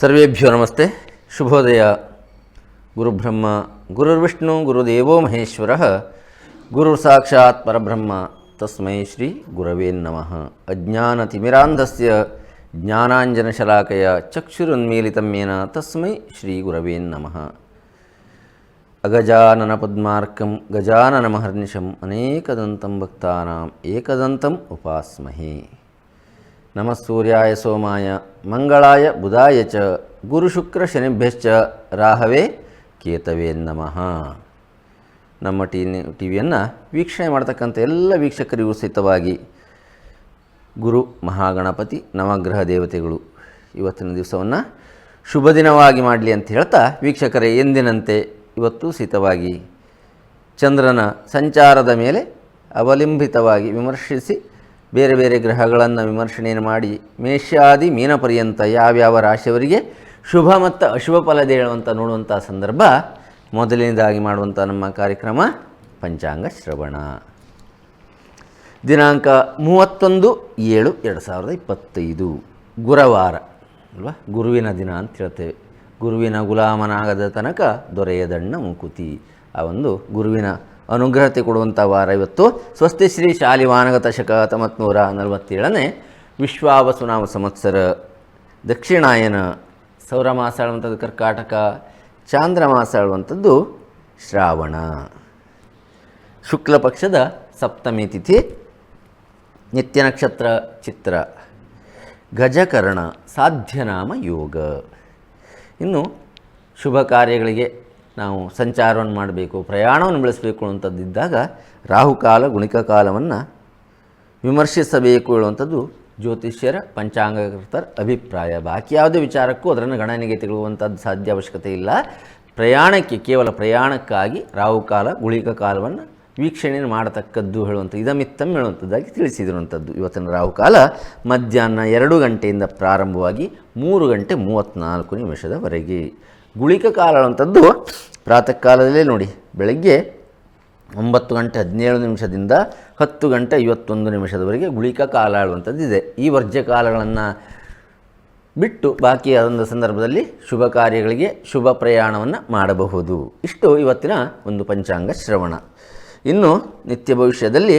ಸರ್ವೇಭ್ಯೋ ನಮಸ್ತೆ. ಶುಭೋದಯ. ಗುರುಬ್ರಹ್ಮ, ಗುರುರ್ವಿಷ್ಣು, ಗುರುದೇವೋ ಮಹೇಶ್ವರ. ಗುರು ಸಾಕ್ಷಾತ್ ಪರಬ್ರಹ್ಮ, ತಸ್ಮೈ ಶ್ರೀ ಗುರವೇ ನಮಃ. ಅಜ್ಞಾನತಿಮಿರಾಂಧಸ್ಯ, ಜ್ಞಾನಾಂಜನಶಲಾಕಯ, ಚಕ್ಷುರುನ್ಮೀಲಿತಮ್ಯೇನ, ತಸ್ಮೈ ಶ್ರೀ ಗುರವೇ ನಮಃ. ಅಗಜಾನನ ಪದ್ಮಾರ್ಕಂ ಗಜಾನನಮಹರ್ನಿಶಂ ಅನೇಕದಂತಂ ಭಕ್ತಾನಾಂ ಏಕದಂತಂ ಉಪಾಸ್ಮಹಿ ನಮಃ ಸೂರ್ಯಾಯ ಸೋಮಾಯ ಮಂಗಳಾಯ ಬುಧಾಯ ಚ ಗುರುಶುಕ್ರ ಶನಿಭ್ಯಶ್ಚ ರಾಹವೇ ಕೇತವೇ ನಮಃ ನಮ್ಮ ಟಿ ಟಿ ವಿಯನ್ನು ವೀಕ್ಷಣೆ ಮಾಡ್ತಕ್ಕಂಥ ಎಲ್ಲ ವೀಕ್ಷಕರಿಗೂ ಸಹಿತವಾಗಿ ಗುರು ಮಹಾಗಣಪತಿ ನವಗ್ರಹ ದೇವತೆಗಳು ಇವತ್ತಿನ ದಿವಸವನ್ನು ಶುಭ ದಿನವಾಗಿ ಮಾಡಲಿ ಅಂತ ಹೇಳ್ತಾ ವೀಕ್ಷಕರೇ ಎಂದಿನಂತೆ ಇವತ್ತು ಸಹಿತವಾಗಿ ಚಂದ್ರನ ಸಂಚಾರದ ಮೇಲೆ ಅವಲಂಬಿತವಾಗಿ ವಿಮರ್ಶಿಸಿ ಬೇರೆ ಬೇರೆ ಗ್ರಹಗಳನ್ನು ವಿಮರ್ಶನೆಯನ್ನು ಮಾಡಿ ಮೇಷಾದಿ ಮೀನ ಪರ್ಯಂತ ಯಾವ್ಯಾವ ರಾಶಿಯವರಿಗೆ ಶುಭ ಮತ್ತು ಅಶುಭ ಫಲದೆ ಹೇಳುವಂಥ ನೋಡುವಂಥ ಸಂದರ್ಭ ಮೊದಲನೇದಾಗಿ ಮಾಡುವಂಥ ನಮ್ಮ ಕಾರ್ಯಕ್ರಮ ಪಂಚಾಂಗ ಶ್ರವಣ. ದಿನಾಂಕ ಮೂವತ್ತೊಂದು ಏಳು ಎರಡು ಸಾವಿರದ ಇಪ್ಪತ್ತೈದು. ಗುರುವಾರ ಅಲ್ವಾ? ಗುರುವಿನ ದಿನ ಅಂತ ಹೇಳ್ತೇವೆ ಗುರುವಿನ ಗುಲಾಮನಾಗದ ತನಕ ದೊರೆಯದಣ್ಣ ಮುಕುತಿ. ಆ ಒಂದು ಗುರುವಿನ ಅನುಗ್ರಹತೆ ಕೊಡುವಂಥ ವಾರ ಇವತ್ತು. ಸ್ವಸ್ತಿ ಶ್ರೀ ಶಾಲಿವಾನಗತ ಶಕ ಹತ್ತೊಂಬತ್ನೂರ ನಲವತ್ತೇಳನೇ ವಿಶ್ವಾವಸುನಾಮ ಸಂವತ್ಸರ ದಕ್ಷಿಣಾಯನ ಸೌರಮಾಸ ಹೇಳುವಂಥದ್ದು ಕರ್ಕಾಟಕ ಚಾಂದ್ರಮಾಸ ಹೇಳುವಂಥದ್ದು ಶ್ರಾವಣ. ಶುಕ್ಲ ಪಕ್ಷದ ಸಪ್ತಮಿ ತಿಥಿ, ನಿತ್ಯ ನಕ್ಷತ್ರ ಚಿತ್ರ, ಗಜಕರ್ಣ ಸಾಧ್ಯನಾಮ ಯೋಗ. ಇನ್ನು ಶುಭ ಕಾರ್ಯಗಳಿಗೆ ನಾವು ಸಂಚಾರವನ್ನು ಮಾಡಬೇಕು, ಪ್ರಯಾಣವನ್ನು ಬೆಳೆಸಬೇಕು ಅನ್ನುವಂಥದ್ದಿದ್ದಾಗ ರಾಹುಕಾಲ ಗುಣಿಕ ಕಾಲವನ್ನು ವಿಮರ್ಶಿಸಬೇಕು ಹೇಳುವಂಥದ್ದು ಜ್ಯೋತಿಷ್ಯರ ಪಂಚಾಂಗಕರ್ತರ ಅಭಿಪ್ರಾಯ. ಬಾಕಿ ಯಾವುದೇ ವಿಚಾರಕ್ಕೂ ಅದನ್ನು ಗಣನೆಗೆ ತಿಳುವಂಥದ್ದು ಸಾಧ್ಯ ಅವಶ್ಯಕತೆ ಇಲ್ಲ. ಪ್ರಯಾಣಕ್ಕೆ ಕೇವಲ ಪ್ರಯಾಣಕ್ಕಾಗಿ ರಾಹುಕಾಲ ಗುಳಿಕ ಕಾಲವನ್ನು ವೀಕ್ಷಣೆ ಮಾಡತಕ್ಕದ್ದು ಹೇಳುವಂಥ ಇದಮಿತ್ತಮ್ ಹೇಳುವಂಥದ್ದಾಗಿ ತಿಳಿಸಿದಿರುವಂಥದ್ದು. ಇವತ್ತಿನ ರಾಹುಕಾಲ ಮಧ್ಯಾಹ್ನ ಎರಡು ಗಂಟೆಯಿಂದ ಪ್ರಾರಂಭವಾಗಿ ಮೂರು ಗಂಟೆ ಮೂವತ್ತ್ನಾಲ್ಕು ನಿಮಿಷದವರೆಗೆ. ಗುಳಿಕ ಕಾಲ ಹೇಳುವಂಥದ್ದು ಪ್ರಾತಃ ಕಾಲದಲ್ಲೇ ನೋಡಿ, ಬೆಳಗ್ಗೆ ಒಂಬತ್ತು ಗಂಟೆ ಹದಿನೇಳು ನಿಮಿಷದಿಂದ ಹತ್ತು ಗಂಟೆ ಐವತ್ತೊಂದು ನಿಮಿಷದವರೆಗೆ ಗುಳಿಕ ಕಾಲ ಹೇಳುವಂಥದ್ದಿದೆ. ಈ ವರ್ಜ್ಯ ಕಾಲಗಳನ್ನು ಬಿಟ್ಟು ಬಾಕಿ ಅದೊಂದು ಸಂದರ್ಭದಲ್ಲಿ ಶುಭ ಕಾರ್ಯಗಳಿಗೆ ಶುಭ ಪ್ರಯಾಣವನ್ನು ಮಾಡಬಹುದು. ಇಷ್ಟು ಇವತ್ತಿನ ಒಂದು ಪಂಚಾಂಗ ಶ್ರವಣ. ಇನ್ನು ನಿತ್ಯ ಭವಿಷ್ಯದಲ್ಲಿ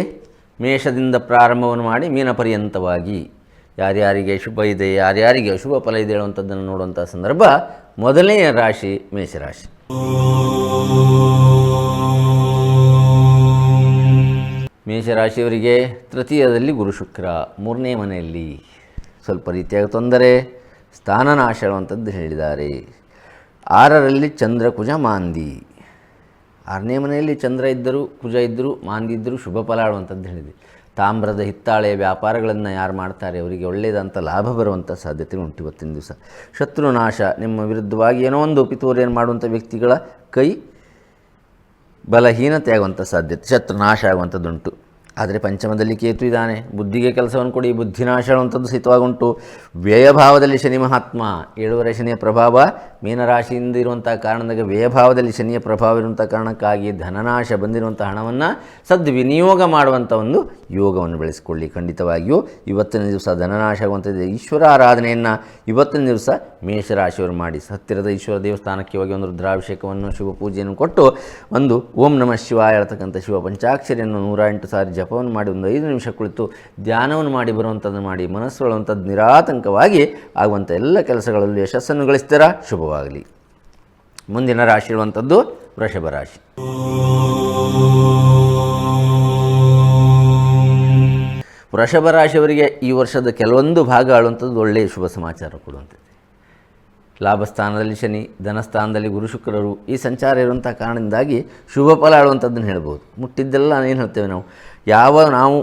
ಮೇಷದಿಂದ ಪ್ರಾರಂಭವನ್ನು ಮಾಡಿ ಮೀನ ಪರ್ಯಂತವಾಗಿ ಯಾರ್ಯಾರಿಗೆ ಶುಭ ಇದೆ, ಯಾರ್ಯಾರಿಗೆ ಅಶುಭ ಫಲ ಇದೆ ಹೇಳುವಂಥದ್ದನ್ನು ನೋಡುವಂಥ ಸಂದರ್ಭ ಮೊದಲನೆಯ ರಾಶಿ ಮೇಷರಾಶಿ. ಮೇಷರಾಶಿಯವರಿಗೆ ತೃತೀಯದಲ್ಲಿ ಗುರು ಶುಕ್ರ, ಮೂರನೇ ಮನೆಯಲ್ಲಿ ಸ್ವಲ್ಪ ರೀತಿಯಾಗಿ ತೊಂದರೆ, ಸ್ಥಾನನಾಶ ಹೇಳುವಂಥದ್ದು ಹೇಳಿದ್ದಾರೆ. ಆರರಲ್ಲಿ ಚಂದ್ರ ಕುಜ ಮಾಂದಿ. ಆರನೇ ಮನೆಯಲ್ಲಿ ಚಂದ್ರ ಇದ್ದರೂ, ಕುಜ ಇದ್ದರೂ ಮಾಂದಿ ಇದ್ದರೂ ಶುಭ ಫಲ ಆಡುವಂಥದ್ದು ಹೇಳಿದೆ. ತಾಮ್ರದ ಹಿತ್ತಾಳೆ ವ್ಯಾಪಾರಗಳನ್ನು ಯಾರು ಮಾಡ್ತಾರೆ? ಅವರಿಗೆ ಒಳ್ಳೆಯದಂಥ ಲಾಭ ಬರುವಂಥ ಸಾಧ್ಯತೆ ಉಂಟು ಇವತ್ತಿನ ದಿವಸ. ಶತ್ರುನಾಶ ನಿಮ್ಮ ವಿರುದ್ಧವಾಗಿ ಏನೋ ಒಂದು ಪಿತೂರಿಯನ್ನು ಮಾಡುವಂಥ ವ್ಯಕ್ತಿಗಳ ಕೈ ಬಲಹೀನತೆ ಆಗುವಂಥ ಸಾಧ್ಯತೆ, ಶತ್ರು ನಾಶ ಆಗುವಂಥದ್ದುಂಟು. ಆದರೆ ಪಂಚಮದಲ್ಲಿ ಕೇತು ಇದ್ದಾನೆ. ಬುದ್ಧಿಗೆ ಕೆಲಸವನ್ನು ಕೊಡಿ ಬುದ್ಧಿನಾಶ ಆಗುವಂಥದ್ದು ಸಹಿತವಾಗುಂಟು ವ್ಯಯಭಾವದಲ್ಲಿ ಶನಿ ಮಹಾತ್ಮ, ಏಳುವರೆ ಶನಿಯ ಪ್ರಭಾವ ಮೀನರಾಶಿಯಿಂದ ಇರುವಂಥ ಕಾರಣದಾಗ ವ್ಯಯಭಾವದಲ್ಲಿ ಶನಿಯ ಪ್ರಭಾವ ಇರುವಂಥ ಕಾರಣಕ್ಕಾಗಿ ಧನನಾಶ ಬಂದಿರುವಂಥ ಹಣವನ್ನು ಸದ್ವಿನಿಯೋಗ ಮಾಡುವಂಥ ಒಂದು ಯೋಗವನ್ನು ಬೆಳೆಸಿಕೊಳ್ಳಿ. ಖಂಡಿತವಾಗಿಯೂ ಇವತ್ತಿನ ದಿವಸ ಧನನಾಶ ಆಗುವಂಥದ್ದು ಈಶ್ವರ ಆರಾಧನೆಯನ್ನು ಇವತ್ತಿನ ದಿವಸ ಮೇಷರಾಶಿಯವರು ಮಾಡಿ. ಹತ್ತಿರದ ಈಶ್ವರ ದೇವಸ್ಥಾನಕ್ಕೆ ಹೋಗಿ ಒಂದು ರುದ್ರಾಭಿಷೇಕವನ್ನು, ಶುಭ ಪೂಜೆಯನ್ನು ಕೊಟ್ಟು ಒಂದು ಓಂ ನಮಃ ಶಿವ ಹೇಳ್ತಕ್ಕಂಥ ಶಿವ ಪಂಚಾಕ್ಷರಿಯನ್ನು ನೂರ ಎಂಟು ಸಾರಿ ಜಪವನ್ನು ಮಾಡಿ ಒಂದು ಐದು ನಿಮಿಷ ಕುಳಿತು ಧ್ಯಾನವನ್ನು ಮಾಡಿ ಬರುವಂಥದ್ದು ಮಾಡಿ ಮನಸ್ಸುಗಳಂಥದ್ದು ನಿರಾತಂಕವಾಗಿ ಆಗುವಂಥ ಎಲ್ಲ ಕೆಲಸಗಳಲ್ಲಿ ಯಶಸ್ಸನ್ನು ಗಳಿಸ್ತೀರಾ? ಶುಭವಾಗಲಿ ಮುಂದಿನ ರಾಶಿ ಇರುವಂಥದ್ದು ವೃಷಭ ರಾಶಿ. ವೃಷಭ ರಾಶಿಯವರಿಗೆ ಈ ವರ್ಷದ ಕೆಲವೊಂದು ಭಾಗ ಆಳುವಂಥದ್ದು ಒಳ್ಳೆಯ ಶುಭ ಸಮಾಚಾರ ಕೊಡುವಂಥದ್ದು. ಲಾಭಸ್ಥಾನದಲ್ಲಿ ಶನಿ, ಧನಸ್ಥಾನದಲ್ಲಿ ಗುರು ಶುಕ್ರರು ಈ ಸಂಚಾರ ಇರುವಂಥ ಕಾರಣದಿಂದಾಗಿ ಶುಭ ಫಲ ಆಳುವಂಥದ್ದನ್ನು ಹೇಳ್ಬೋದು. ಮುಟ್ಟಿದ್ದೆಲ್ಲ ಏನು ಹೇಳ್ತೇವೆ ನಾವು? ಯಾವ ನಾವು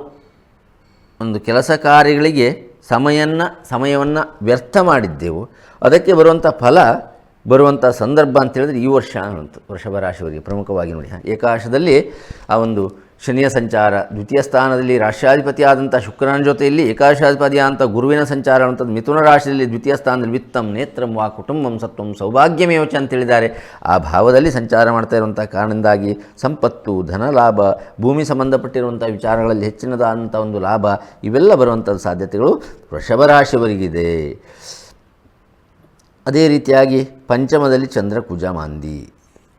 ಒಂದು ಕೆಲಸ ಕಾರ್ಯಗಳಿಗೆ ಸಮಯನ್ನ, ಸಮಯವನ್ನು ವ್ಯರ್ಥ ಮಾಡಿದ್ದೆವು ಅದಕ್ಕೆ ಬರುವಂಥ ಫಲ ಬರುವಂಥ ಸಂದರ್ಭ ಅಂತ ಹೇಳಿದ್ರೆ ಈ ವರ್ಷ ಅಂತ ವೃಷಭ ರಾಶಿಯವರಿಗೆ ಪ್ರಮುಖವಾಗಿ ನೋಡಿ. ಏಕಾಶದಲ್ಲಿ ಆ ಒಂದು ಶನಿಯ ಸಂಚಾರ, ದ್ವಿತೀಯ ಸ್ಥಾನದಲ್ಲಿ ರಾಷ್ಟ್ರಾಧಿಪತಿಯಾದಂಥ ಶುಕ್ರನ ಜೊತೆಯಲ್ಲಿ ಏಕಾಶಾಧಿಪತಿಯಾದಂಥ ಗುರುವಿನ ಸಂಚಾರ ಅನ್ನುವಂಥದ್ದು ಮಿಥುನ ರಾಶಿಯಲ್ಲಿ ದ್ವಿತೀಯ ಸ್ಥಾನದಲ್ಲಿ ವಿತ್ತಂ, ನೇತ್ರಂ ವಾ ಕುಟುಂಬಂ ಸತ್ವಂ ಸೌಭಾಗ್ಯಮೇವಚ ಅಂತೇಳಿದ್ದಾರೆ ಆ ಭಾವದಲ್ಲಿ ಸಂಚಾರ ಮಾಡ್ತಾ ಇರುವಂಥ ಕಾರಣದಿಂದಾಗಿ ಸಂಪತ್ತು, ಧನ ಲಾಭ, ಭೂಮಿ ಸಂಬಂಧಪಟ್ಟಿರುವಂಥ ವಿಚಾರಗಳಲ್ಲಿ ಹೆಚ್ಚಿನದಾದಂಥ ಒಂದು ಲಾಭ, ಇವೆಲ್ಲ ಬರುವಂಥ ಸಾಧ್ಯತೆಗಳು ವೃಷಭ ರಾಶಿಯವರಿಗಿದೆ. ಅದೇ ರೀತಿಯಾಗಿ ಪಂಚಮದಲ್ಲಿ ಚಂದ್ರ ಕುಜ ಮಾಂದಿ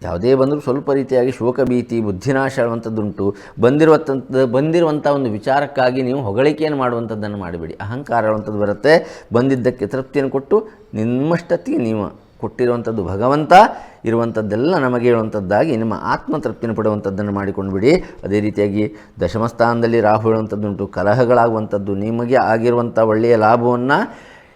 ಯಾವುದೇ ಬಂದರೂ ಸ್ವಲ್ಪ ರೀತಿಯಾಗಿ ಶೋಕ ಭೀತಿ ಬುದ್ಧಿನಾಶ ಆಗುವಂಥದ್ದುಂಟು ಬಂದಿರುವಂಥದ್ದು ಬಂದಿರುವಂಥ ಒಂದು ವಿಚಾರಕ್ಕಾಗಿ ನೀವು ಹೊಗಳಿಕೆಯನ್ನು ಮಾಡುವಂಥದ್ದನ್ನು ಮಾಡಿಬಿಡಿ. ಅಹಂಕಾರ ಅನ್ನುವಂಥದ್ದು ಬರುತ್ತೆ. ಬಂದಿದ್ದಕ್ಕೆ ತೃಪ್ತಿಯನ್ನು ಕೊಟ್ಟು ನಿಮ್ಮಷ್ಟತ್ತಿಗೆ ನೀವು ಕೊಟ್ಟಿರುವಂಥದ್ದು ಭಗವಂತ, ಇರುವಂಥದ್ದೆಲ್ಲ ನಮಗೆ ಹೇಳುವಂಥದ್ದಾಗಿ ನಿಮ್ಮ ಆತ್ಮ ತೃಪ್ತಿಯನ್ನು ಪಡುವಂಥದ್ದನ್ನು ಮಾಡಿಕೊಂಡು ಬಿಡಿ ಅದೇ ರೀತಿಯಾಗಿ ದಶಮಸ್ಥಾನದಲ್ಲಿ ರಾಹು ಹೇಳುವಂಥದ್ದುಂಟು, ಕಲಹಗಳಾಗುವಂಥದ್ದು, ನಿಮಗೆ ಆಗಿರುವಂಥ ಒಳ್ಳೆಯ ಲಾಭವನ್ನು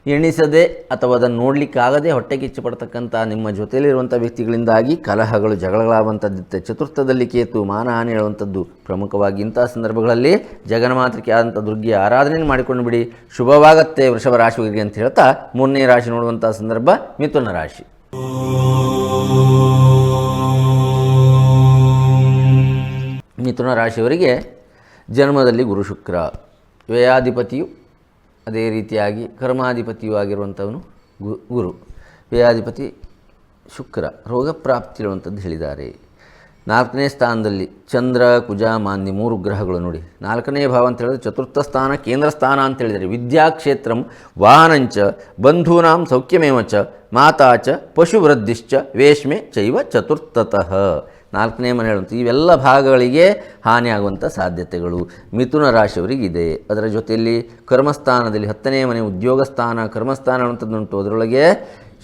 ಎಣಿಸದೆ ಅಥವಾ ಅದನ್ನು ನೋಡಲಿಕ್ಕಾಗದೆ ಹೊಟ್ಟೆ ಕಿಚ್ಚು ಪಡ್ತಕ್ಕಂಥ ನಿಮ್ಮ ಜೊತೆಯಲ್ಲಿರುವಂಥ ವ್ಯಕ್ತಿಗಳಿಂದಾಗಿ ಕಲಹಗಳು ಜಗಳಗಳಾಗುವಂಥದ್ದಿತ್ತೆ ಚತುರ್ಥದಲ್ಲಿ ಕೇತು ಮಾನಹಾನಿ ಹೇಳುವಂಥದ್ದು ಪ್ರಮುಖವಾಗಿ ಇಂಥ ಸಂದರ್ಭಗಳಲ್ಲಿ ಜಗನ್ಮಾತೃಕೆ ಆದಂಥ ದುರ್ಗಿಯ ಆರಾಧನೆ ಮಾಡಿಕೊಂಡು ಬಿಡಿ. ಶುಭವಾಗತ್ತೆ ವೃಷಭ ರಾಶಿಗಳಿಗೆ ಅಂತ ಹೇಳ್ತಾ ಮೂರನೇ ರಾಶಿ ನೋಡುವಂಥ ಸಂದರ್ಭ ಮಿಥುನ ರಾಶಿ. ಮಿಥುನ ರಾಶಿಯವರಿಗೆ ಜನ್ಮದಲ್ಲಿ ಗುರು ಶುಕ್ರ, ವ್ಯಯಾಧಿಪತಿಯು ಅದೇ ರೀತಿಯಾಗಿ ಕರ್ಮಾಧಿಪತಿಯೂ ಆಗಿರುವಂಥವನು ಗುರು. ವ್ಯಯಾಧಿಪತಿ ಶುಕ್ರ ರೋಗ ಪ್ರಾಪ್ತಿ ಇರುವಂಥದ್ದು ಹೇಳಿದ್ದಾರೆ. ನಾಲ್ಕನೇ ಸ್ಥಾನದಲ್ಲಿ ಚಂದ್ರ, ಕುಜ, ಮಾನ್ಯ ಮೂರು ಗ್ರಹಗಳು ನೋಡಿ. ನಾಲ್ಕನೇ ಭಾವ ಅಂತ ಹೇಳಿದ್ರೆ ಚತುರ್ಥ ಸ್ಥಾನ, ಕೇಂದ್ರ ಸ್ಥಾನ ಅಂತ ಹೇಳಿದರೆ ವಿದ್ಯಾಕ್ಷೇತ್ರಂ ವಾಹನಂಚ, ಬಂಧೂನಾಂ ಸೌಖ್ಯಮೇವ ಚ, ಮಾತಾ ಚ, ಪಶುವೃದ್ಧಿಶ್ಚ ವೇಷ್ಮೆ ಚೈವ ಚತುರ್ಥತಃ. ನಾಲ್ಕನೇ ಮನೆ ಹೇಳುವಂಥ ಇವೆಲ್ಲ ಭಾಗಗಳಿಗೆ ಹಾನಿಯಾಗುವಂಥ ಸಾಧ್ಯತೆಗಳು ಮಿಥುನ ರಾಶಿಯವರಿಗಿದೆ. ಅದರ ಜೊತೆಯಲ್ಲಿ ಕರ್ಮಸ್ಥಾನದಲ್ಲಿ ಹತ್ತನೇ ಮನೆ ಉದ್ಯೋಗ ಸ್ಥಾನ ಕರ್ಮಸ್ಥಾನ ಅನ್ನುವಂಥದ್ದುಂಟು ಅದರೊಳಗೆ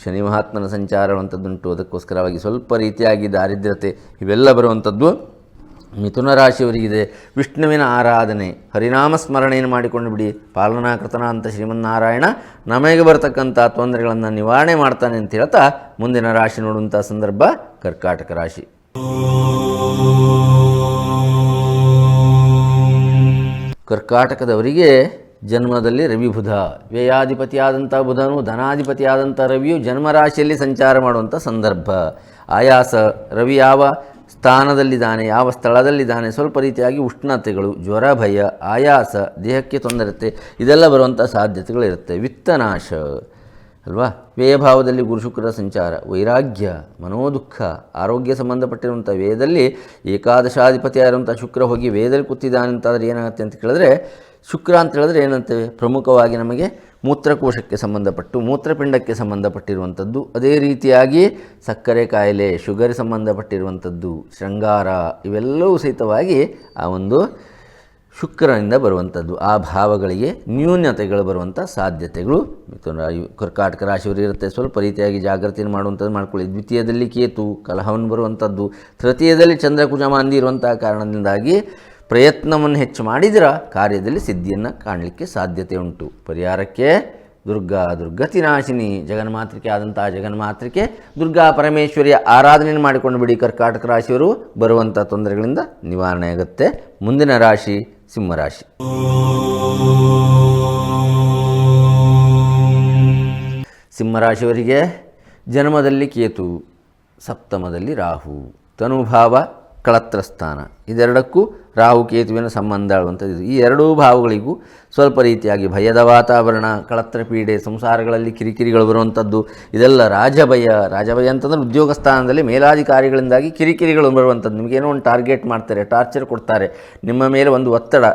ಶನಿ ಮಹಾತ್ಮನ ಸಂಚಾರ ಅನ್ನುವಂಥದ್ದುಂಟು ಅದಕ್ಕೋಸ್ಕರವಾಗಿ ಸ್ವಲ್ಪ ರೀತಿಯಾಗಿ ದಾರಿದ್ರ್ಯತೆ ಇವೆಲ್ಲ ಬರುವಂಥದ್ದು ಮಿಥುನ ರಾಶಿಯವರಿಗಿದೆ. ವಿಷ್ಣುವಿನ ಆರಾಧನೆ, ಹರಿನಾಮ ಸ್ಮರಣೆಯನ್ನು ಮಾಡಿಕೊಂಡು ಬಿಡಿ. ಪಾಲನಾಕೃತನ ಅಂತ ಶ್ರೀಮನ್ನಾರಾಯಣ ನಮಗೆ ಬರತಕ್ಕಂಥ ತೊಂದರೆಗಳನ್ನು ನಿವಾರಣೆ ಮಾಡ್ತಾನೆ ಅಂತ ಹೇಳ್ತಾ ಮುಂದಿನ ರಾಶಿ ನೋಡುವಂಥ ಸಂದರ್ಭ ಕರ್ಕಾಟಕ ರಾಶಿ. ಕರ್ಕಾಟಕದವರಿಗೆ ಜನ್ಮದಲ್ಲಿ ರವಿ ಬುಧ. ವ್ಯಯಾಧಿಪತಿಯಾದಂಥ ಬುಧನು, ಧನಾಧಿಪತಿಯಾದಂಥ ರವಿಯು ಜನ್ಮರಾಶಿಯಲ್ಲಿ ಸಂಚಾರ ಮಾಡುವಂಥ ಸಂದರ್ಭ. ಆಯಾಸ, ರವಿ ಯಾವ ಸ್ಥಾನದಲ್ಲಿದ್ದಾನೆ, ಯಾವ ಸ್ಥಳದಲ್ಲಿದ್ದಾನೆ, ಸ್ವಲ್ಪ ರೀತಿಯಾಗಿ ಉಷ್ಣತೆಗಳು, ಜ್ವರ, ಭಯ, ಆಯಾಸ, ದೇಹಕ್ಕೆ ತೊಂದರೆತೆ ಇದೆಲ್ಲ ಬರುವಂಥ ಸಾಧ್ಯತೆಗಳಿರುತ್ತೆ ವಿತ್ತನಾಶ. ಅಲ್ವಾ? ವ್ಯಯಭಾವದಲ್ಲಿ ಗುರು ಶುಕ್ರ ಸಂಚಾರ, ವೈರಾಗ್ಯ, ಮನೋದುಃಖ, ಆರೋಗ್ಯ ಸಂಬಂಧಪಟ್ಟಿರುವಂಥ ವೇದದಲ್ಲಿ ಏಕಾದಶಾಧಿಪತಿಯಾದಂಥ ಶುಕ್ರ ಹೋಗಿ ವೇದಲ್ಲಿ ಕೂತಿದ್ದಾನೆ ಅಂತಾದರೆ ಏನಾಗುತ್ತೆ ಅಂತ ಕೇಳಿದ್ರೆ, ಶುಕ್ರ ಅಂತ ಹೇಳಿದ್ರೆ ಏನಂತೇವೆ ಪ್ರಮುಖವಾಗಿ ನಮಗೆ ಮೂತ್ರಕೋಶಕ್ಕೆ ಸಂಬಂಧಪಟ್ಟು, ಮೂತ್ರಪಿಂಡಕ್ಕೆ ಸಂಬಂಧಪಟ್ಟಿರುವಂಥದ್ದು. ಅದೇ ರೀತಿಯಾಗಿ ಸಕ್ಕರೆ ಕಾಯಿಲೆ, ಶುಗರ್ ಸಂಬಂಧಪಟ್ಟಿರುವಂಥದ್ದು, ಶೃಂಗಾರ ಇವೆಲ್ಲವೂ ಸಹಿತವಾಗಿ ಆ ಒಂದು ಶುಕ್ರನಿಂದ ಬರುವಂಥದ್ದು. ಆ ಭಾವಗಳಿಗೆ ನ್ಯೂನ್ಯತೆಗಳು ಬರುವಂಥ ಸಾಧ್ಯತೆಗಳು. ಕರ್ಕಾಟಕ ರಾಶಿಯವರು ಇರುತ್ತೆ. ಸ್ವಲ್ಪ ರೀತಿಯಾಗಿ ಜಾಗೃತಿಯನ್ನು ಮಾಡುವಂಥದ್ದು ಮಾಡ್ಕೊಳ್ಳಿ. ದ್ವಿತೀಯದಲ್ಲಿ ಕೇತು, ಕಲಹವನ್ನು ಬರುವಂಥದ್ದು. ತೃತೀಯದಲ್ಲಿ ಚಂದ್ರ ಕುಜಮಾಂದಿ ಇರುವಂಥ ಕಾರಣದಿಂದಾಗಿ ಪ್ರಯತ್ನವನ್ನು ಹೆಚ್ಚು ಮಾಡಿದ್ರ ಕಾರ್ಯದಲ್ಲಿ ಸಿದ್ಧಿಯನ್ನು ಕಾಣಲಿಕ್ಕೆ ಸಾಧ್ಯತೆ ಉಂಟು. ಪರಿಹಾರಕ್ಕೆ ದುರ್ಗಾ ದುರ್ಗತಿನಾಶಿನಿ ಜಗನ್ಮಾತೃಕೆ ಆದಂತಹ ಜಗನ್ಮಾತೃಕೆ, ದುರ್ಗಾ ಪರಮೇಶ್ವರಿಯ ಆರಾಧನೆಯನ್ನು ಮಾಡಿಕೊಂಡು ಬಿಡಿ. ಕರ್ಕಾಟಕ ರಾಶಿಯವರು ಬರುವಂಥ ತೊಂದರೆಗಳಿಂದ ನಿವಾರಣೆ ಆಗುತ್ತೆ ಮುಂದಿನ ರಾಶಿ ಸಿಂಹರಾಶಿ. ಸಿಂಹರಾಶಿಯವರಿಗೆ ಜನ್ಮದಲ್ಲಿ ಕೇತು ಸಪ್ತಮದಲ್ಲಿ ರಾಹು ತನುಭಾವ ಕಳತ್ರ ಸ್ಥಾನ ಇದೆರಡಕ್ಕೂ ರಾಹು ಕೇತುವಿನ ಸಂಬಂಧ ಆಳುವಂಥದ್ದು ಈ ಎರಡೂ ಭಾವಗಳಿಗೂ ಸ್ವಲ್ಪ ರೀತಿಯಾಗಿ ಭಯದ ವಾತಾವರಣ, ಕಳತ್ರ ಪೀಡೆ, ಸಂಸಾರಗಳಲ್ಲಿ ಕಿರಿಕಿರಿಗಳು ಬರುವಂಥದ್ದು, ಇದೆಲ್ಲ ರಾಜಭಯ. ರಾಜಭಯ ಅಂತಂದ್ರೆ ಉದ್ಯೋಗ ಸ್ಥಾನದಲ್ಲಿ ಮೇಲಾಧಿಕಾರಿಗಳಿಂದಾಗಿ ಕಿರಿಕಿರಿಗಳು ಬರುವಂಥದ್ದು. ನಿಮಗೇನೋ ಒಂದು ಟಾರ್ಗೆಟ್ ಮಾಡ್ತಾರೆ ಟಾರ್ಚರ್ ಕೊಡ್ತಾರೆ. ನಿಮ್ಮ ಮೇಲೆ ಒಂದು ಒತ್ತಡ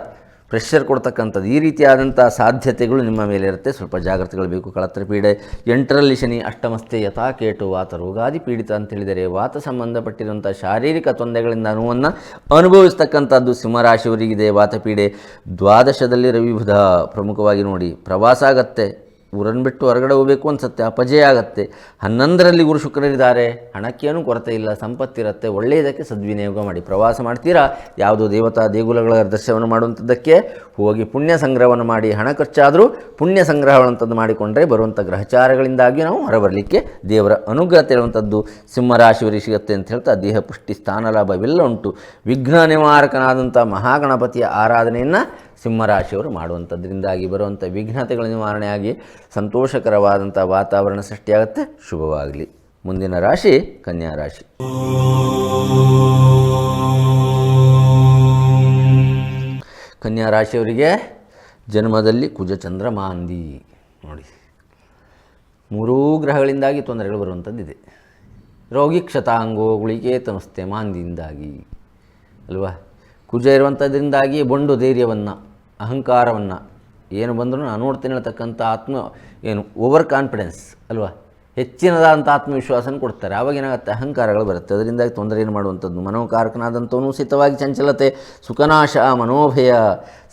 ಪ್ರೆಷರ್ ಕೊಡ್ತಕ್ಕಂಥದ್ದು. ಈ ರೀತಿಯಾದಂಥ ಸಾಧ್ಯತೆಗಳು ನಿಮ್ಮ ಮೇಲೆ ಇರುತ್ತೆ. ಸ್ವಲ್ಪ ಜಾಗ್ರತೆಗಳು ಬೇಕು. ಕಳತ್ರ ಪೀಡೆ ಎಂಟರಲ್ಲಿ ಶನಿ ಅಷ್ಟಮಸ್ತೆ ಯಥಾಕೇಟು ವಾತ ರೋಗಾದಿ ಪೀಡಿತ ಅಂತ ಹೇಳಿದರೆ ವಾತ ಸಂಬಂಧಪಟ್ಟಿರುವಂಥ ಶಾರೀರಿಕ ತೊಂದರೆಗಳಿಂದ ನೋವನ್ನು ಅನುಭವಿಸ್ತಕ್ಕಂಥದ್ದು ಸಿಂಹರಾಶಿಯವರಿಗಿದೆ. ವಾತಪೀಡೆ ದ್ವಾದಶದಲ್ಲಿ ರವಿಬುಧ ಪ್ರಮುಖವಾಗಿ ನೋಡಿ. ಪ್ರವಾಸ ಆಗತ್ತೆ. ಊರನ್ನು ಬಿಟ್ಟು ಹೊರಗಡೆ ಹೋಗಬೇಕು ಅನ್ಸುತ್ತೆ, ಅಪಜಯ ಆಗುತ್ತೆ. ಹನ್ನೊಂದರಲ್ಲಿ ಗುರು ಶುಕ್ರರಿದ್ದಾರೆ, ಹಣಕ್ಕೇನು ಕೊರತೆ ಇಲ್ಲ, ಸಂಪತ್ತಿರುತ್ತೆ, ಒಳ್ಳೆಯದಕ್ಕೆ ಸದ್ವಿನಿಯೋಗ ಮಾಡಿ. ಪ್ರವಾಸ ಮಾಡ್ತೀರಾ? ಯಾವುದೋ ದೇವತಾ ದೇಗುಲಗಳ ದರ್ಶನವನ್ನು ಮಾಡುವಂಥದ್ದಕ್ಕೆ ಹೋಗಿ ಪುಣ್ಯ ಸಂಗ್ರಹವನ್ನು ಮಾಡಿ, ಹಣ ಖರ್ಚಾದರೂ ಪುಣ್ಯ ಸಂಗ್ರಹವಂಥದ್ದು ಮಾಡಿಕೊಂಡ್ರೆ ಬರುವಂಥ ಗ್ರಹಚಾರಗಳಿಂದಾಗಿ ನಾವು ಹೊರಬರಲಿಕ್ಕೆ ದೇವರ ಅನುಗ್ರಹ ಹೇಳುವಂಥದ್ದು ಸಿಂಹರಾಶಿವರಿ ಸಿಗುತ್ತೆ ಅಂತ ಹೇಳ್ತಾ ದೇಹ ಪುಷ್ಟಿ ಸ್ಥಾನ ಲಾಭ ಇವೆಲ್ಲ ಉಂಟು. ವಿಘ್ನ ನಿವಾರಕನಾದಂಥ ಮಹಾಗಣಪತಿಯ ಆರಾಧನೆಯನ್ನು ಸಿಂಹರಾಶಿಯವರು ಮಾಡುವಂಥದ್ರಿಂದಾಗಿ ಬರುವಂಥ ವಿಘ್ನತೆಗಳ ನಿವಾರಣೆಯಾಗಿ ಸಂತೋಷಕರವಾದಂಥ ವಾತಾವರಣ ಸೃಷ್ಟಿಯಾಗುತ್ತೆ. ಶುಭವಾಗಲಿ. ಮುಂದಿನ ರಾಶಿ ಕನ್ಯಾ ರಾಶಿ. ಕನ್ಯಾ ರಾಶಿಯವರಿಗೆ ಜನ್ಮದಲ್ಲಿ ಕುಜಚಂದ್ರ ಮಾಂದಿ ನೋಡಿ. ಮೂರೂ ಗ್ರಹಗಳಿಂದಾಗಿ ತೊಂದರೆಗಳು ಬರುವಂಥದ್ದಿದೆ. ರೋಗಿ ಕ್ಷತಾಂಗೋ ಗುಳಿಗೆ ತಮಸ್ತೆ ಮಾಂದಿಯಿಂದಾಗಿ. ಅಲ್ವಾ? ಕುಜ ಇರುವಂಥದ್ರಿಂದಾಗಿ ಬಂಡು ಧೈರ್ಯವನ್ನು, ಅಹಂಕಾರವನ್ನು ಏನು ಬಂದರೂ ನಾನು ನೋಡ್ತೇನೆ ಹೇಳ್ತಕ್ಕಂಥ ಆತ್ಮ ಏನು ಓವರ್ ಕಾನ್ಫಿಡೆನ್ಸ್ ಅಲ್ವಾ? ಹೆಚ್ಚಿನದಾದಂಥ ಆತ್ಮವಿಶ್ವಾಸನ ಕೊಡ್ತಾರೆ. ಆವಾಗ ಏನಾಗುತ್ತೆ? ಅಹಂಕಾರಗಳು ಬರುತ್ತೆ. ಅದರಿಂದಾಗಿ ತೊಂದರೆ ಏನು ಮಾಡುವಂಥದ್ದು? ಮನೋಕಾರಕನಾದಂಥವನು ಸಿತವಾಗಿ ಚಂಚಲತೆ, ಸುಖನಾಶ, ಮನೋಭಯ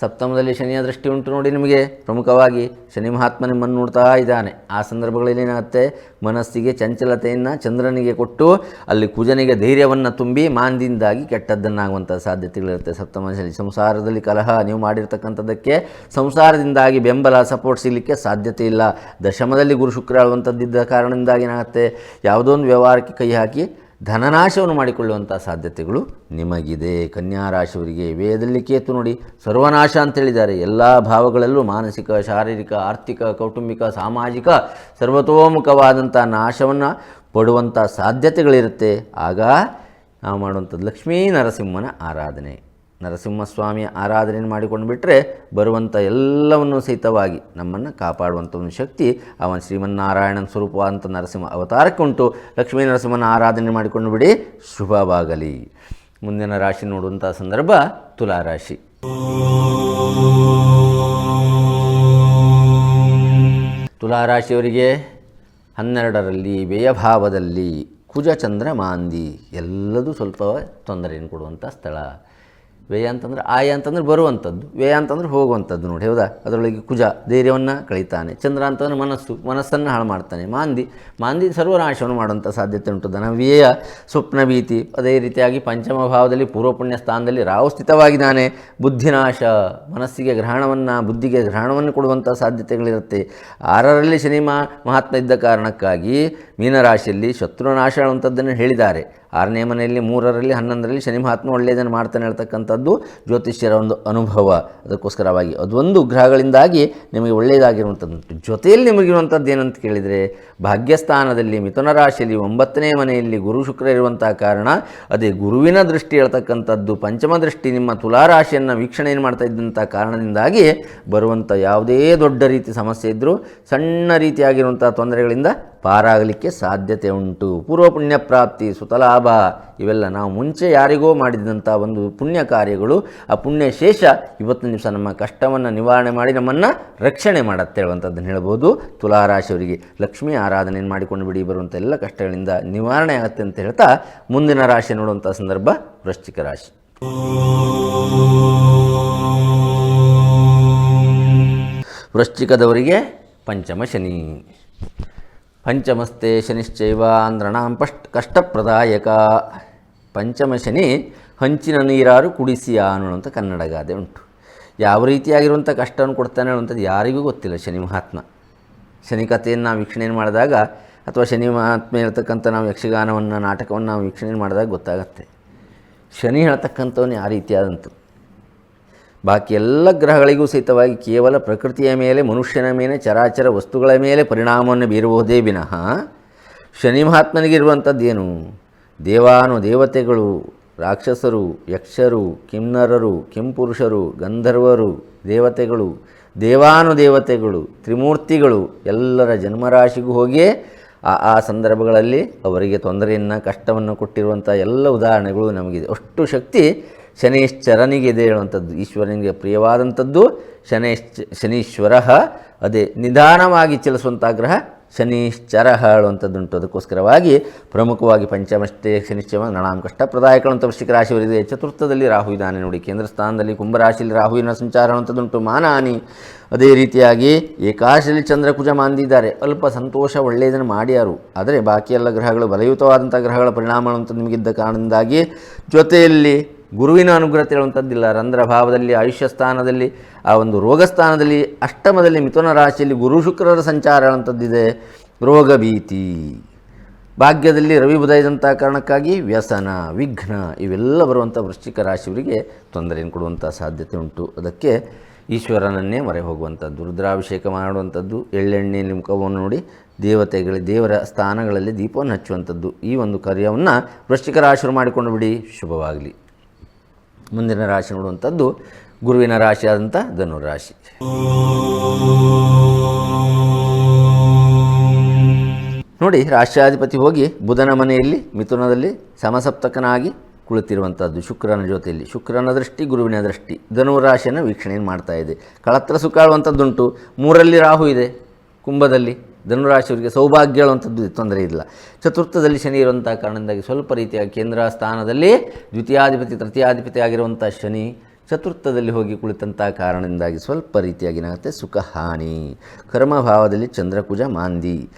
ಸಪ್ತಮದಲ್ಲಿ ಶನಿಯ ದೃಷ್ಟಿ ಉಂಟು ನೋಡಿ ನಿಮಗೆ. ಪ್ರಮುಖವಾಗಿ ಶನಿ ಮಹಾತ್ಮ ನಿಮ್ಮನ್ನು ನೋಡ್ತಾ ಇದ್ದಾನೆ. ಆ ಸಂದರ್ಭಗಳಲ್ಲಿ ಏನಾಗುತ್ತೆ? ಮನಸ್ಸಿಗೆ ಚಂಚಲತೆಯನ್ನು ಚಂದ್ರನಿಗೆ ಕೊಟ್ಟು ಅಲ್ಲಿ ಕುಜನಿಗೆ ಧೈರ್ಯವನ್ನು ತುಂಬಿ ಮಾಂದಿಂದಾಗಿ ಕೆಟ್ಟದ್ದನ್ನಾಗುವಂಥ ಸಾಧ್ಯತೆಗಳಿರುತ್ತೆ ಸಪ್ತಮ ಶನಿ ಸಂಸಾರದಲ್ಲಿ ಕಲಹ ನೀವು ಮಾಡಿರ್ತಕ್ಕಂಥದ್ದಕ್ಕೆ, ಸಂಸಾರದಿಂದಾಗಿ ಬೆಂಬಲ ಸಪೋರ್ಟ್ ಸಿಗಲಿಕ್ಕೆ ಸಾಧ್ಯತೆ ಇಲ್ಲ. ದಶಮದಲ್ಲಿ ಗುರು ಶುಕ್ರ ಆಳುವಂಥದ್ದಿದ್ದ ಕಾರಣದಿಂದಾಗಿ ಏನಾಗುತ್ತೆ? ಯಾವುದೋ ಒಂದು ವ್ಯವಹಾರಕ್ಕೆ ಕೈ ಹಾಕಿ ಧನನಾಶವನ್ನು ಮಾಡಿಕೊಳ್ಳುವಂಥ ಸಾಧ್ಯತೆಗಳು ನಿಮಗಿದೆ. ಕನ್ಯಾ ರಾಶಿಯವರಿಗೆ ವೇದದಲ್ಲಿ ಕೇತು ನೋಡಿ, ಸರ್ವನಾಶ ಅಂತ ಹೇಳಿದ್ದಾರೆ ಎಲ್ಲ ಭಾವಗಳಲ್ಲೂ ಮಾನಸಿಕ, ಶಾರೀರಿಕ, ಆರ್ಥಿಕ, ಕೌಟುಂಬಿಕ, ಸಾಮಾಜಿಕ, ಸರ್ವತೋಮುಖವಾದಂಥ ನಾಶವನ್ನು ಪಡುವಂಥ ಸಾಧ್ಯತೆಗಳಿರುತ್ತೆ. ಆಗ ನಾವು ಮಾಡುವಂಥದ್ದು ಲಕ್ಷ್ಮೀ ನರಸಿಂಹನ ಆರಾಧನೆ. ನರಸಿಂಹಸ್ವಾಮಿಯ ಆರಾಧನೆಯನ್ನು ಮಾಡಿಕೊಂಡು ಬಿಟ್ಟರೆ ಬರುವಂಥ ಎಲ್ಲವನ್ನು ಸಹಿತವಾಗಿ ನಮ್ಮನ್ನು ಕಾಪಾಡುವಂಥ ಒಂದು ಶಕ್ತಿ ಅವನ ಶ್ರೀಮನ್ನಾರಾಯಣನ ಸ್ವರೂಪವಾದಂಥ ನರಸಿಂಹ ಅವತಾರಕ್ಕೆ ಉಂಟು. ಲಕ್ಷ್ಮೀ ನರಸಿಂಹನ ಆರಾಧನೆ ಮಾಡಿಕೊಂಡು ಬಿಡಿ. ಶುಭವಾಗಲಿ. ಮುಂದಿನ ರಾಶಿ ನೋಡುವಂಥ ಸಂದರ್ಭ ತುಲಾರಾಶಿ ತುಲಾರಾಶಿಯವರಿಗೆ ಹನ್ನೆರಡರಲ್ಲಿ ವ್ಯಯಭಾವದಲ್ಲಿ ಕುಜಚಂದ್ರ ಮಾಂದಿ. ಎಲ್ಲದೂ ಸ್ವಲ್ಪ ತೊಂದರೆಯನ್ನು ಕೊಡುವಂಥ ಸ್ಥಳ. ವ್ಯಯ ಅಂತಂದ್ರೆ ಆಯ ಅಂತಂದ್ರೆ ಬರುವಂಥದ್ದು, ವ್ಯಯ ಅಂತಂದ್ರೆ ಹೋಗುವಂಥದ್ದು ನೋಡಿ, ಹೌದಾ? ಅದರೊಳಗೆ ಕುಜ, ಧೈರ್ಯವನ್ನು ಕಳೀತಾನೆ. ಚಂದ್ರ ಅಂತಂದ್ರೆ ಮನಸ್ಸು, ಮನಸ್ಸನ್ನು ಹಾಳು ಮಾಡ್ತಾನೆ. ಮಾಂದಿ ಮಾಂದಿ ಸರ್ವನಾಶವನ್ನು ಮಾಡುವಂಥ ಸಾಧ್ಯತೆ ಉಂಟು. ಧನ, ವ್ಯಯ, ಸ್ವಪ್ನ, ಭೀತಿ, ಅದೇ ರೀತಿಯಾಗಿ ಪಂಚಮ ಭಾವದಲ್ಲಿ ಪೂರ್ವಪುಣ್ಯ ಸ್ಥಾನದಲ್ಲಿ ರಾಹು ಸ್ಥಿತವಾಗಿದ್ದಾನೆ ಬುದ್ಧಿನಾಶ, ಮನಸ್ಸಿಗೆ ಗ್ರಹಣವನ್ನು, ಬುದ್ಧಿಗೆ ಗ್ರಹಣವನ್ನು ಕೊಡುವಂಥ ಸಾಧ್ಯತೆಗಳಿರುತ್ತೆ. ಆರರಲ್ಲಿ ಶನಿ ಮಹಾತ್ಮ ಇದ್ದ ಕಾರಣಕ್ಕಾಗಿ ಮೀನರಾಶಿಯಲ್ಲಿ ಶತ್ರುನಾಶ ಅನ್ನುವಂಥದ್ದನ್ನು ಹೇಳಿದ್ದಾರೆ. ಆರನೇ ಮನೆಯಲ್ಲಿ ಮೂರರಲ್ಲಿ, ಹನ್ನೊಂದರಲ್ಲಿ ಶನಿ ಮಹಾತ್ಮ ಒಳ್ಳೆಯದನ್ನು ಮಾಡ್ತಾನೆ ಹೇಳ್ತಕ್ಕಂಥದ್ದು ಜ್ಯೋತಿಷ್ಯರ ಒಂದು ಅನುಭವ. ಅದಕ್ಕೋಸ್ಕರವಾಗಿ ಅದೊಂದು ಗ್ರಹಗಳಿಂದಾಗಿ ನಿಮಗೆ ಒಳ್ಳೆಯದಾಗಿರುವಂಥದ್ದು. ಜೊತೆಯಲ್ಲಿ ನಿಮಗಿರುವಂಥದ್ದು ಏನಂತ ಕೇಳಿದರೆ, ಭಾಗ್ಯಸ್ಥಾನದಲ್ಲಿ ಮಿಥುನ ರಾಶಿಯಲ್ಲಿ ಒಂಬತ್ತನೇ ಮನೆಯಲ್ಲಿ ಗುರು ಶುಕ್ರ ಇರುವಂಥ ಕಾರಣ, ಅದೇ ಗುರುವಿನ ದೃಷ್ಟಿ ಹೇಳ್ತಕ್ಕಂಥದ್ದು, ಪಂಚಮ ದೃಷ್ಟಿ ನಿಮ್ಮ ತುಲಾರಾಶಿಯನ್ನು ಏನು ಮಾಡ್ತಾ ಇದ್ದಂಥ ಕಾರಣದಿಂದಾಗಿ ಬರುವಂಥ ಯಾವುದೇ ದೊಡ್ಡ ರೀತಿ ಸಮಸ್ಯೆ ಇದ್ದರೂ ಸಣ್ಣ ರೀತಿಯಾಗಿರುವಂಥ ತೊಂದರೆಗಳಿಂದ ಪಾರಾಗಲಿಕ್ಕೆ ಸಾಧ್ಯತೆ ಉಂಟು. ಪೂರ್ವ ಪುಣ್ಯ ಪ್ರಾಪ್ತಿ, ಸುತಲಾಭ, ಇವೆಲ್ಲ ನಾವು ಮುಂಚೆ ಯಾರಿಗೋ ಮಾಡಿದಂಥ ಒಂದು ಪುಣ್ಯ ಕಾರ್ಯಗಳು. ಆ ಪುಣ್ಯ ಶೇಷ ಇವತ್ತಿನ ನಿಮಿಷ ನಮ್ಮ ಕಷ್ಟವನ್ನು ನಿವಾರಣೆ ಮಾಡಿ ನಮ್ಮನ್ನು ರಕ್ಷಣೆ ಮಾಡತ್ತೆ ಹೇಳುವಂಥದ್ದನ್ನು ಹೇಳ್ಬೋದು. ತುಲಾರಾಶಿಯವರಿಗೆ ಲಕ್ಷ್ಮೀ ಆರಾಧನೆಯನ್ನು ಮಾಡಿಕೊಂಡು ಬಿಡಿ, ಬರುವಂಥ ಎಲ್ಲ ಕಷ್ಟಗಳಿಂದ ನಿವಾರಣೆ ಆಗುತ್ತೆ ಅಂತ ಹೇಳ್ತಾ ಮುಂದಿನ ರಾಶಿ ನೋಡುವಂಥ ಸಂದರ್ಭ ವೃಶ್ಚಿಕ ರಾಶಿ. ವೃಶ್ಚಿಕದವರಿಗೆ ಪಂಚಮ ಶನಿ. ಪಂಚಮಸ್ತೆ ಶನಿಶ್ಚೈವ ಅಂದ್ರಣಾಂ ಕಷ್ಟಪ್ರದಾಯಕ. ಪಂಚಮ ಶನಿ ಹಂಚಿನ ನೀರಾರು ಕುಡಿಸಿಯ ಅನ್ನುವಂಥ ಕನ್ನಡ ಗಾದೆ ಉಂಟು. ಯಾವ ರೀತಿಯಾಗಿರುವಂಥ ಕಷ್ಟವನ್ನು ಕೊಡ್ತಾನೆ ಅನ್ನುವಂಥದ್ದು ಯಾರಿಗೂ ಗೊತ್ತಿಲ್ಲ ಶನಿ ಮಹಾತ್ಮ. ಶನಿ ಕಥೆಯನ್ನು ನಾವು ವೀಕ್ಷಣೆ ಮಾಡಿದಾಗ ಅಥವಾ ಶನಿ ಮಹಾತ್ಮೆ ಇರತಕ್ಕಂಥ ನಾವು ಯಕ್ಷಗಾನವನ್ನು, ನಾಟಕವನ್ನು ನಾವು ವೀಕ್ಷಣೆ ಮಾಡಿದಾಗ ಗೊತ್ತಾಗತ್ತೆ. ಶನಿ ಹೇಳ್ತಕ್ಕಂಥವನು ಯಾವ ರೀತಿಯಾದಂಥ ಬಾಕಿ ಎಲ್ಲ ಗ್ರಹಗಳಿಗೂ ಸಹಿತವಾಗಿ ಕೇವಲ ಪ್ರಕೃತಿಯ ಮೇಲೆ, ಮನುಷ್ಯನ ಮೇಲೆ, ಚರಾಚರ ವಸ್ತುಗಳ ಮೇಲೆ ಪರಿಣಾಮವನ್ನು ಬೀರುವುದೇ ವಿನಃ ಶನಿ ಮಹಾತ್ಮನಿಗಿರುವಂಥದ್ದು ಏನು ದೇವಾನು ದೇವತೆಗಳು, ರಾಕ್ಷಸರು, ಯಕ್ಷರು, ಕಿನ್ನರರು, ಕೆಂಪುರುಷರು, ಗಂಧರ್ವರು, ದೇವತೆಗಳು, ದೇವಾನು ದೇವತೆಗಳು, ತ್ರಿಮೂರ್ತಿಗಳು, ಎಲ್ಲರ ಜನ್ಮರಾಶಿಗೂ ಹೋಗಿಯೇ ಆ ಆ ಸಂದರ್ಭಗಳಲ್ಲಿ ಅವರಿಗೆ ತೊಂದರೆಯನ್ನು, ಕಷ್ಟವನ್ನು ಕೊಟ್ಟಿರುವಂಥ ಎಲ್ಲ ಉದಾಹರಣೆಗಳು ನಮಗಿದೆ ಅಷ್ಟು ಶಕ್ತಿ ಶನೈಶ್ಚರನಿಗಿದೆ ಹೇಳುವಂಥದ್ದು. ಈಶ್ವರನಿಗೆ ಪ್ರಿಯವಾದಂಥದ್ದು ಶನೈಶ್ಚ ಶನೀಶ್ವರ ಅದೇ ನಿಧಾನವಾಗಿ ಚಲಿಸುವಂಥ ಗ್ರಹ ಶನೀಶ್ಚರ ಹೇಳುವಂಥದ್ದುಂಟು. ಅದಕ್ಕೋಸ್ಕರವಾಗಿ ಪ್ರಮುಖವಾಗಿ ಪಂಚಮಷ್ಟೇ ಶನಿಶ್ಚಮ ನಣಾಂ ಕಷ್ಟಪ್ರದಾಯಗಳು ಅಂತ ವೃಶ್ಚಿಕ ರಾಶಿಯವರಿದೆ ಚತುರ್ಥದಲ್ಲಿ ರಾಹು ಇದ್ದಾನೆ ನೋಡಿ. ಕೇಂದ್ರ ಸ್ಥಾನದಲ್ಲಿ ಕುಂಭರಾಶಿಯಲ್ಲಿ ರಾಹುವಿನ ಸಂಚಾರ ಅನ್ನುವಂಥದ್ದುಂಟು ಮಾನಹಾನಿ ಅದೇ ರೀತಿಯಾಗಿ ಏಕಾಶದಲ್ಲಿ ಚಂದ್ರ ಕುಜ ಮಾಂದಿದ್ದಾರೆ. ಅಲ್ಪ ಸಂತೋಷ ಒಳ್ಳೆಯದನ್ನು ಮಾಡ್ಯಾರು. ಆದರೆ ಬಾಕಿ ಎಲ್ಲ ಗ್ರಹಗಳು ಬಲಯುತವಾದಂಥ ಗ್ರಹಗಳ ಪರಿಣಾಮ ಅಂತ ನಿಮಗಿದ್ದ ಕಾರಣದಿಂದಾಗಿ ಜೊತೆಯಲ್ಲಿ ಗುರುವಿನ ಅನುಗ್ರಹ ಹೇಳುವಂಥದ್ದಿಲ್ಲ. ರಂಧ್ರ ಭಾವದಲ್ಲಿ ಆಯುಷ್ಯ ಸ್ಥಾನದಲ್ಲಿ ಆ ಒಂದು ರೋಗ ಸ್ಥಾನದಲ್ಲಿ ಅಷ್ಟಮದಲ್ಲಿ ಮಿಥುನ ರಾಶಿಯಲ್ಲಿ ಗುರು ಶುಕ್ರರ ಸಂಚಾರ ಹೇಳುವಂಥದ್ದಿದೆ. ರೋಗ ಭೀತಿ. ಭಾಗ್ಯದಲ್ಲಿ ರವಿ ಬುಧಾಯಿದಂಥ ಕಾರಣಕ್ಕಾಗಿ ವ್ಯಸನ, ವಿಘ್ನ ಇವೆಲ್ಲ ಬರುವಂಥ ವೃಶ್ಚಿಕ ರಾಶಿಯವರಿಗೆ ತೊಂದರೆಯನ್ನು ಕೊಡುವಂಥ ಸಾಧ್ಯತೆ ಉಂಟು. ಅದಕ್ಕೆ ಈಶ್ವರನನ್ನೇ ಮೊರೆ ಹೋಗುವಂಥದ್ದು, ರುದ್ರಾಭಿಷೇಕ ಮಾಡುವಂಥದ್ದು, ಎಳ್ಳೆಣ್ಣೆ ಮುಖವನ್ನು ನೋಡಿ ದೇವತೆಗಳ, ದೇವರ ಸ್ಥಾನಗಳಲ್ಲಿ ದೀಪವನ್ನು ಹಚ್ಚುವಂಥದ್ದು ಈ ಒಂದು ಕಾರ್ಯವನ್ನು ವೃಶ್ಚಿಕ ರಾಶಿಯರು ಮಾಡಿಕೊಂಡು ಬಿಡಿ. ಶುಭವಾಗಲಿ. ಮುಂದಿನ ರಾಶಿ ನೋಡುವಂಥದ್ದು ಗುರುವಿನ ರಾಶಿ ರಾಶಿಯಾದಂಥ ಧನುರಾಶಿ ನೋಡಿ, ರಾಷ್ಟ್ರಾಧಿಪತಿ ಹೋಗಿ ಬುಧನ ಮನೆಯಲ್ಲಿ, ಮಿಥುನದಲ್ಲಿ ಸಮಸಪ್ತಕನಾಗಿ ಕುಳಿತಿರುವಂಥದ್ದು ಶುಕ್ರನ ಜೊತೆಯಲ್ಲಿ ಶುಕ್ರನ ದೃಷ್ಟಿ, ಗುರುವಿನ ದೃಷ್ಟಿ. ಧನುರಾಶಿಯನ್ನು ವೀಕ್ಷಣೆಯನ್ನು ಮಾಡ್ತಾ ಇದೆ. ಕಳತ್ರ ಸುಖಾಳುವಂಥದ್ದುಂಟು ಮೂರಲ್ಲಿ ರಾಹು ಇದೆ, ಕುಂಭದಲ್ಲಿ. ಧನುರಾಶಿಯವರಿಗೆ ಸೌಭಾಗ್ಯ ಹೇಳುವಂಥದ್ದು ತೊಂದರೆ ಇಲ್ಲ. ಚತುರ್ಥದಲ್ಲಿ ಶನಿ ಇರುವಂಥ ಕಾರಣದಿಂದಾಗಿ ಸ್ವಲ್ಪ ರೀತಿಯ ಕೇಂದ್ರ ಸ್ಥಾನದಲ್ಲಿ ದ್ವಿತೀಯಾಧಿಪತಿ, ತೃತೀಯಾಧಿಪತಿ ಆಗಿರುವಂಥ ಶನಿ ಚತುರ್ಥದಲ್ಲಿ ಹೋಗಿ ಕುಳಿತಂಥ ಕಾರಣದಿಂದಾಗಿ ಸ್ವಲ್ಪ ರೀತಿಯಾಗಿ ಏನಾಗುತ್ತೆ? ಸುಖ ಹಾನಿ ಕರ್ಮಭಾವದಲ್ಲಿ ಚಂದ್ರಕುಜ ಮಾಂದಿ.